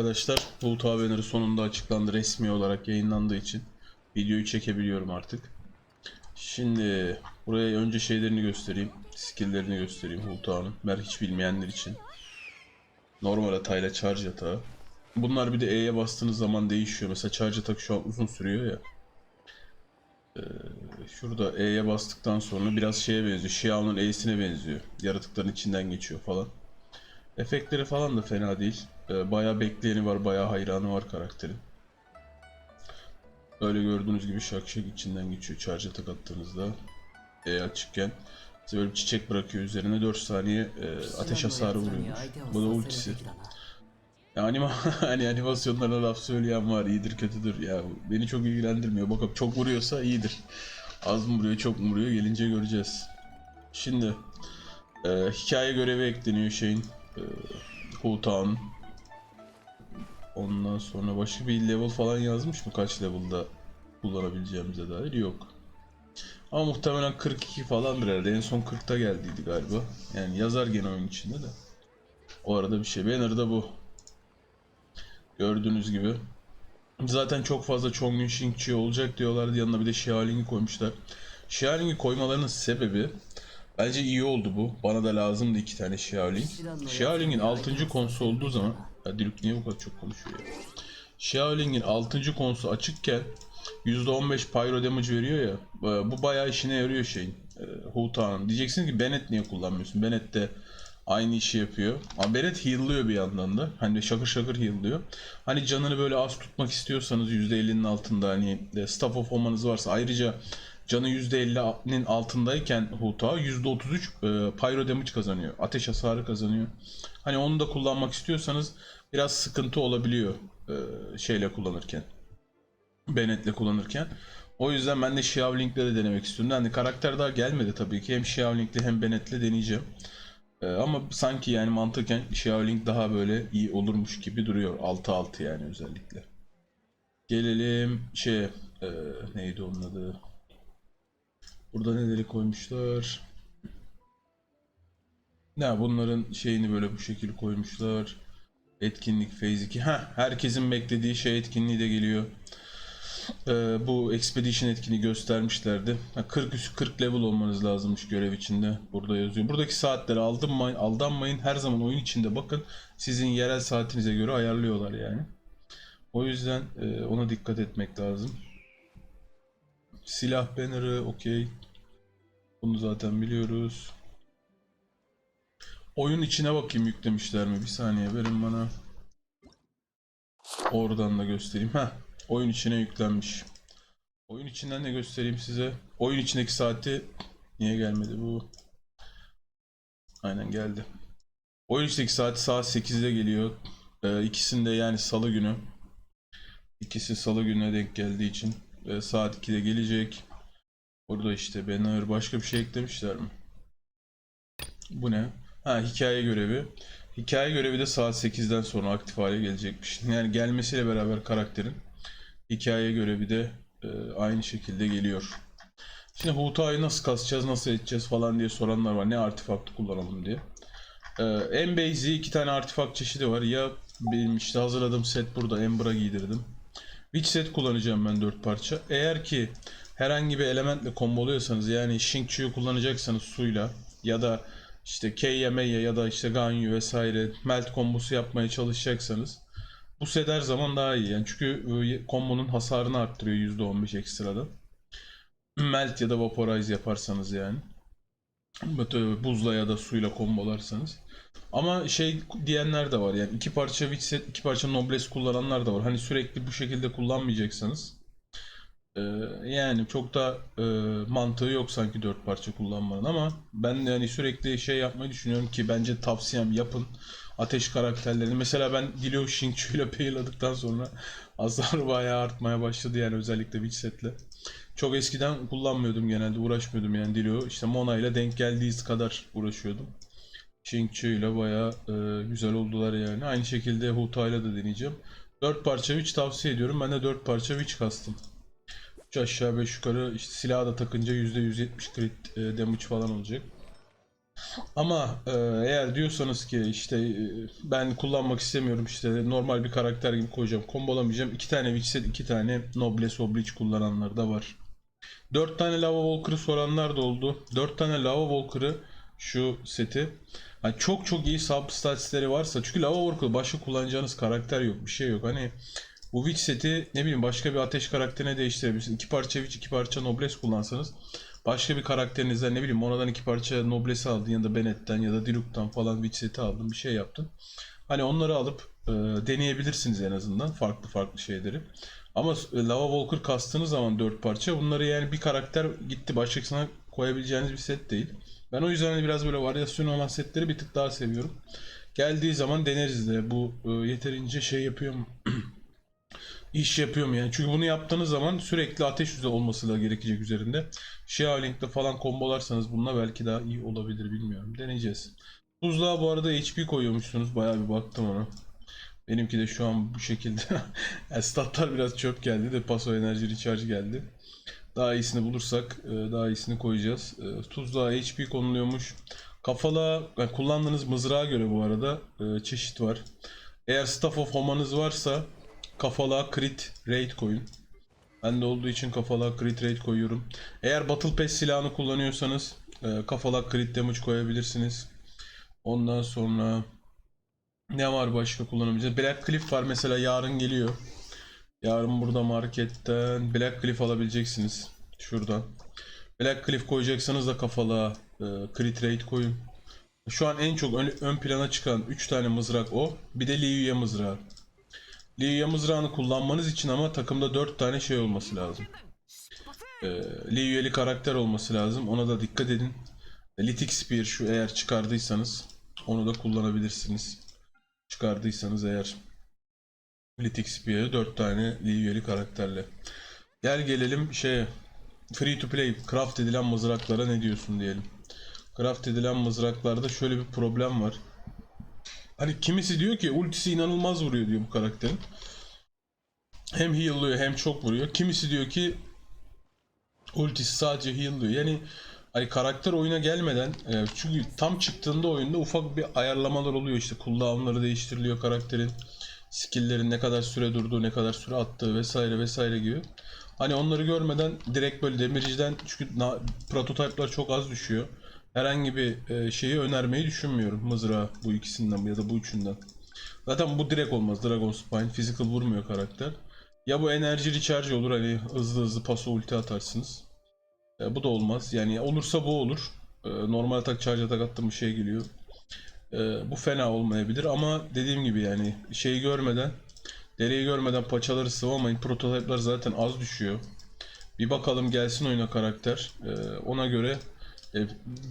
arkadaşlar. Bulut Banner'ı sonunda açıklandı resmi olarak yayınlandığı için. Videoyu çekebiliyorum artık. Şimdi buraya önce şeylerini göstereyim. Skill'lerini göstereyim Hulta'nın. Mer hiç bilmeyenler için. Normal atayla charge atağı. Bunlar bir de E'ye bastığınız zaman değişiyor. Mesela charge atak şu an uzun sürüyor ya. Ee, şurada E'ye bastıktan sonra biraz şeye benziyor. Xiao'nun E'sine benziyor. Yaratıkların içinden geçiyor falan. Efektleri falan da fena değil. Ee, bayağı bekleyeni var, bayağı hayranı var karakterin. Öyle gördüğünüz gibi şak şak içinden geçiyor charge atak attığınızda. E açıkken. Size böyle bir çiçek bırakıyor üzerine 4 saniye e, ateş hasarı vuruyormuş. Bu da ultisi. Ya anima hani animasyonlarına laf söyleyen var iyidir kötüdür ya beni çok ilgilendirmiyor bakalım çok vuruyorsa iyidir az mı vuruyor çok mu vuruyor gelince göreceğiz şimdi e, hikaye görevi ekleniyor şeyin e, Hulta'nın ondan sonra başka bir level falan yazmış mı kaç level'da kullanabileceğimize dair yok ama muhtemelen 42 falandır herhalde en son 40'ta geldiydi galiba yani yazar gene oyun içinde de o arada bir şey Banner'da bu Gördüğünüz gibi. Zaten çok fazla Chongyun Shingchi olacak diyorlardı. Yanına bir de Xiaoling'i koymuşlar. Xiaoling'i koymalarının sebebi bence iyi oldu bu. Bana da lazımdı iki tane Xiaoling. Xiaoling'in 6. konusu olduğu zaman ya niye bu kadar çok konuşuyor ya? Xiaoling'in 6. konusu açıkken %15 pyro damage veriyor ya. Bu bayağı işine yarıyor şeyin. E, Hulta'nın. Diyeceksin ki Bennett niye kullanmıyorsun? Bennett de aynı işi yapıyor. Ama Bennett heal'lıyor bir yandan da. Hani şakır şakır heal'lıyor. Hani canını böyle az tutmak istiyorsanız %50'nin altında hani e, staff of olmanız varsa ayrıca canı %50'nin altındayken Hulta %33 e, pyro damage kazanıyor. Ateş hasarı kazanıyor. Hani onu da kullanmak istiyorsanız biraz sıkıntı olabiliyor e, şeyle kullanırken. Bennett'le kullanırken. O yüzden ben de Xiaoling'le de denemek istiyorum. Hani karakter daha gelmedi tabii ki. Hem Xiaoling'le hem Bennett'le deneyeceğim. Ee, ama sanki yani mantıken Xiaoling daha böyle iyi olurmuş gibi duruyor. 6-6 yani özellikle. Gelelim şey e, neydi onun adı? Burada neleri koymuşlar? Ne bunların şeyini böyle bu şekilde koymuşlar. Etkinlik Phase 2. Ha herkesin beklediği şey etkinliği de geliyor. Ee, bu Expedition etkinliği göstermişlerdi. Ha, 40 üst 40 level olmanız lazımmış görev içinde. Burada yazıyor. Buradaki saatleri aldırmayın, aldanmayın. Her zaman oyun içinde bakın. Sizin yerel saatinize göre ayarlıyorlar yani. O yüzden e, ona dikkat etmek lazım. Silah banner'ı okey. Bunu zaten biliyoruz. Oyun içine bakayım yüklemişler mi? Bir saniye verin bana. Oradan da göstereyim. Heh. Oyun içine yüklenmiş. Oyun içinden de göstereyim size. Oyun içindeki saati niye gelmedi bu? Aynen geldi. Oyun içindeki saati saat 8'de geliyor. Ee, ikisinde yani salı günü. İkisi salı gününe denk geldiği için e, saat 2'de gelecek. Burada işte banner başka bir şey eklemişler mi? Bu ne? Ha hikaye görevi. Hikaye görevi de saat 8'den sonra aktif hale gelecekmiş. Yani gelmesiyle beraber karakterin hikaye görevi de e, aynı şekilde geliyor. Şimdi Huta'yı nasıl kasacağız, nasıl edeceğiz falan diye soranlar var. Ne artefaktı kullanalım diye. E, en basic iki tane artefakt çeşidi var. Ya benim işte hazırladığım set burada. Ember'a giydirdim. Witch set kullanacağım ben 4 parça. Eğer ki herhangi bir elementle komboluyorsanız yani Shinkchu'yu kullanacaksanız suyla ya da işte KM'ye ya da işte Ganyu vesaire melt kombosu yapmaya çalışacaksanız bu set her zaman daha iyi. Yani çünkü e, kombonun hasarını arttırıyor %15 ekstradan. Melt ya da vaporize yaparsanız yani. Buzla ya da suyla kombolarsanız. Ama şey diyenler de var yani iki parça witch iki parça noblesse kullananlar da var. Hani sürekli bu şekilde kullanmayacaksanız e, yani çok da e, mantığı yok sanki dört parça kullanmanın ama ben yani sürekli şey yapmayı düşünüyorum ki bence tavsiyem yapın ateş karakterlerini. Mesela ben Dilo Shingchu ile payladıktan sonra hasar bayağı artmaya başladı yani özellikle Witch setle. Çok eskiden kullanmıyordum genelde uğraşmıyordum yani Dilo. İşte Mona ile denk geldiği kadar uğraşıyordum. Shingchu ile bayağı e, güzel oldular yani. Aynı şekilde Huta ile de deneyeceğim. 4 parça Witch tavsiye ediyorum. Ben de 4 parça Witch kastım. 3 aşağı 5 yukarı işte silahı da takınca %170 crit e, damage falan olacak. Ama e, eğer diyorsanız ki işte e, ben kullanmak istemiyorum işte normal bir karakter gibi koyacağım, kombolamayacağım. iki tane Witch set, iki tane Noblesse Oblige kullananlar da var. 4 tane Lava Walker'ı soranlar da oldu. 4 tane Lava Walker'ı şu seti. Hani çok çok iyi substatsleri varsa çünkü Lava Walker başka kullanacağınız karakter yok, bir şey yok. Hani bu Witch seti ne bileyim başka bir ateş karakterine değiştirebilirsiniz. İki parça Witch, iki parça Noblesse kullansanız başka bir karakterinizden ne bileyim oradan iki parça Noblesse aldın ya da Bennett'ten ya da Diluc'tan falan Witch seti aldın bir şey yaptın. Hani onları alıp e, deneyebilirsiniz en azından farklı farklı şeyleri. Ama Lava Walker kastığınız zaman dört parça bunları yani bir karakter gitti başkasına koyabileceğiniz bir set değil. Ben o yüzden hani biraz böyle varyasyon olan setleri bir tık daha seviyorum. Geldiği zaman deneriz de bu e, yeterince şey yapıyor mu? iş yapıyorum yani. Çünkü bunu yaptığınız zaman sürekli ateş yüzey olması da gerekecek üzerinde. Shearlink'te falan kombolarsanız bununla belki daha iyi olabilir bilmiyorum. Deneyeceğiz. Tuzluğa bu arada HP koyuyormuşsunuz. Bayağı bir baktım ona. Benimki de şu an bu şekilde. statlar biraz çöp geldi de paso enerji recharge geldi. Daha iyisini bulursak e, daha iyisini koyacağız. E, Tuzluğa HP konuluyormuş. Kafala yani kullandığınız mızrağa göre bu arada e, çeşit var. Eğer Staff of Homa'nız varsa kafalığa crit raid koyun. Bende olduğu için kafalığa crit raid koyuyorum. Eğer Battle Pass silahını kullanıyorsanız kafalığa crit damage koyabilirsiniz. Ondan sonra ne var başka kullanabileceğiz? Black Cliff var mesela yarın geliyor. Yarın burada marketten Black Cliff alabileceksiniz. Şuradan. Black Cliff koyacaksanız da kafalığa e, crit raid koyun. Şu an en çok ön, ön plana çıkan 3 tane mızrak o. Bir de Liuya mızrağı. Liuya mızrağını kullanmanız için ama takımda 4 tane şey olması lazım. Ee, Liuya'li karakter olması lazım. Ona da dikkat edin. Lithic Spear şu eğer çıkardıysanız onu da kullanabilirsiniz. Çıkardıysanız eğer Spear'ı 4 tane Liuya'li karakterle. Gel gelelim şeye Free to play craft edilen mızraklara ne diyorsun diyelim. Craft edilen mızraklarda şöyle bir problem var. Hani kimisi diyor ki ultisi inanılmaz vuruyor diyor bu karakterin. Hem heal'lıyor hem çok vuruyor. Kimisi diyor ki ultisi sadece heal'lıyor. Yani hani karakter oyuna gelmeden e, çünkü tam çıktığında oyunda ufak bir ayarlamalar oluyor işte cooldown'ları değiştiriliyor karakterin skill'lerin ne kadar süre durduğu, ne kadar süre attığı vesaire vesaire gibi. Hani onları görmeden direkt böyle demirciden çünkü na, prototype'lar çok az düşüyor. Herhangi bir e, şeyi önermeyi düşünmüyorum mızrağı bu ikisinden ya da bu üçünden. Zaten bu direkt olmaz Dragon Spine. Physical vurmuyor karakter. Ya bu enerji recharge olur hani hızlı hızlı paso ulti atarsınız. E, bu da olmaz. Yani olursa bu olur. E, normal atak charge atak attığım bir şey geliyor. E, bu fena olmayabilir ama dediğim gibi yani şeyi görmeden dereyi görmeden paçaları sıvamayın. Prototype'lar zaten az düşüyor. Bir bakalım gelsin oyuna karakter. E, ona göre e,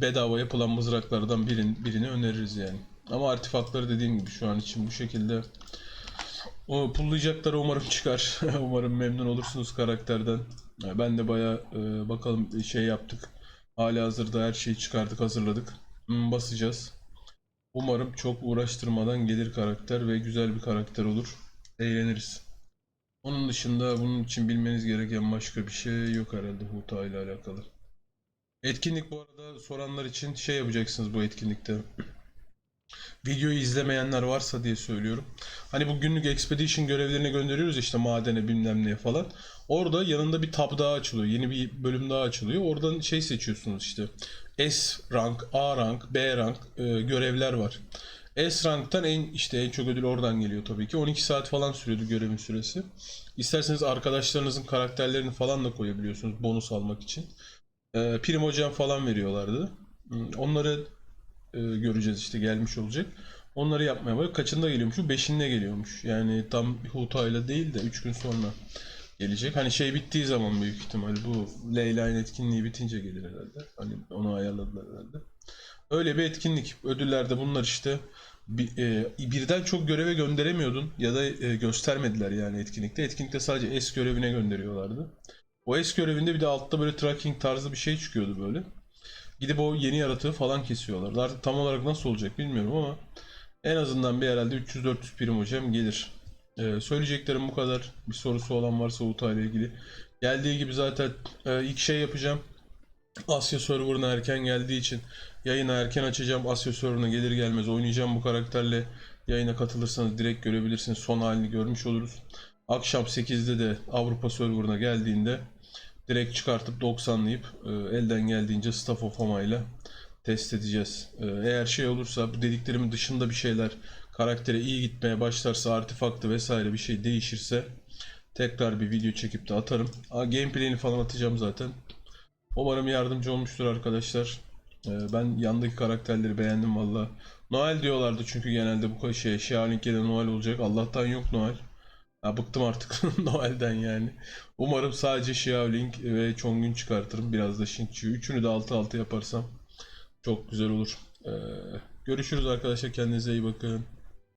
bedava yapılan mızraklardan birini, birini öneririz yani. Ama artefaktları dediğim gibi şu an için bu şekilde o pullayacakları umarım çıkar. umarım memnun olursunuz karakterden. Ben de baya bakalım şey yaptık. Hali hazırda her şeyi çıkardık hazırladık. Hmm, basacağız. Umarım çok uğraştırmadan gelir karakter ve güzel bir karakter olur. Eğleniriz. Onun dışında bunun için bilmeniz gereken başka bir şey yok herhalde Huta ile alakalı. Etkinlik bu arada soranlar için şey yapacaksınız bu etkinlikte. Videoyu izlemeyenler varsa diye söylüyorum. Hani bu günlük expedition görevlerini gönderiyoruz işte madene bilmem neye falan. Orada yanında bir tab daha açılıyor. Yeni bir bölüm daha açılıyor. Oradan şey seçiyorsunuz işte. S rank, A rank, B rank e, görevler var. S ranktan en işte en çok ödül oradan geliyor tabii ki. 12 saat falan sürüyordu görevin süresi. İsterseniz arkadaşlarınızın karakterlerini falan da koyabiliyorsunuz bonus almak için. E, Primogen falan veriyorlardı. Onları e, göreceğiz işte gelmiş olacak. Onları yapmaya bak. Kaçında geliyormuş? Beşinde geliyormuş. Yani tam Huta'yla değil de 3 gün sonra gelecek. Hani şey bittiği zaman büyük ihtimal bu Leyla'nın etkinliği bitince gelir herhalde. Hani onu ayarladılar herhalde. Öyle bir etkinlik. Ödüllerde bunlar işte bir, e, birden çok göreve gönderemiyordun ya da e, göstermediler yani etkinlikte. Etkinlikte sadece S görevine gönderiyorlardı. O S görevinde bir de altta böyle tracking tarzı bir şey çıkıyordu böyle. Gidip o yeni yaratığı falan kesiyorlar. Artık tam olarak nasıl olacak bilmiyorum ama en azından bir herhalde 300-400 prim hocam gelir. Ee, söyleyeceklerim bu kadar. Bir sorusu olan varsa Uta ile ilgili. Geldiği gibi zaten e, ilk şey yapacağım. Asya serverına erken geldiği için Yayına erken açacağım. Asya serverına gelir gelmez oynayacağım bu karakterle. Yayına katılırsanız direkt görebilirsiniz. Son halini görmüş oluruz. Akşam 8'de de Avrupa serverına geldiğinde direkt çıkartıp 90'layıp e, elden geldiğince Staff of Homa ile test edeceğiz. E, eğer şey olursa bu dediklerimin dışında bir şeyler karaktere iyi gitmeye başlarsa artefaktı vesaire bir şey değişirse tekrar bir video çekip de atarım. Aa, gameplay'ini falan atacağım zaten. Umarım yardımcı olmuştur arkadaşlar. Ee, ben yandaki karakterleri beğendim valla. Noel diyorlardı çünkü genelde bu kadar şey. Xiaoling'de de Noel olacak. Allah'tan yok Noel. Ha, bıktım artık Noel'den yani. Umarım sadece Xiaoling ve Chong'un çıkartırım. Biraz da Xingqiu. Üçünü de 6-6 yaparsam çok güzel olur. Ee, görüşürüz arkadaşlar. Kendinize iyi bakın.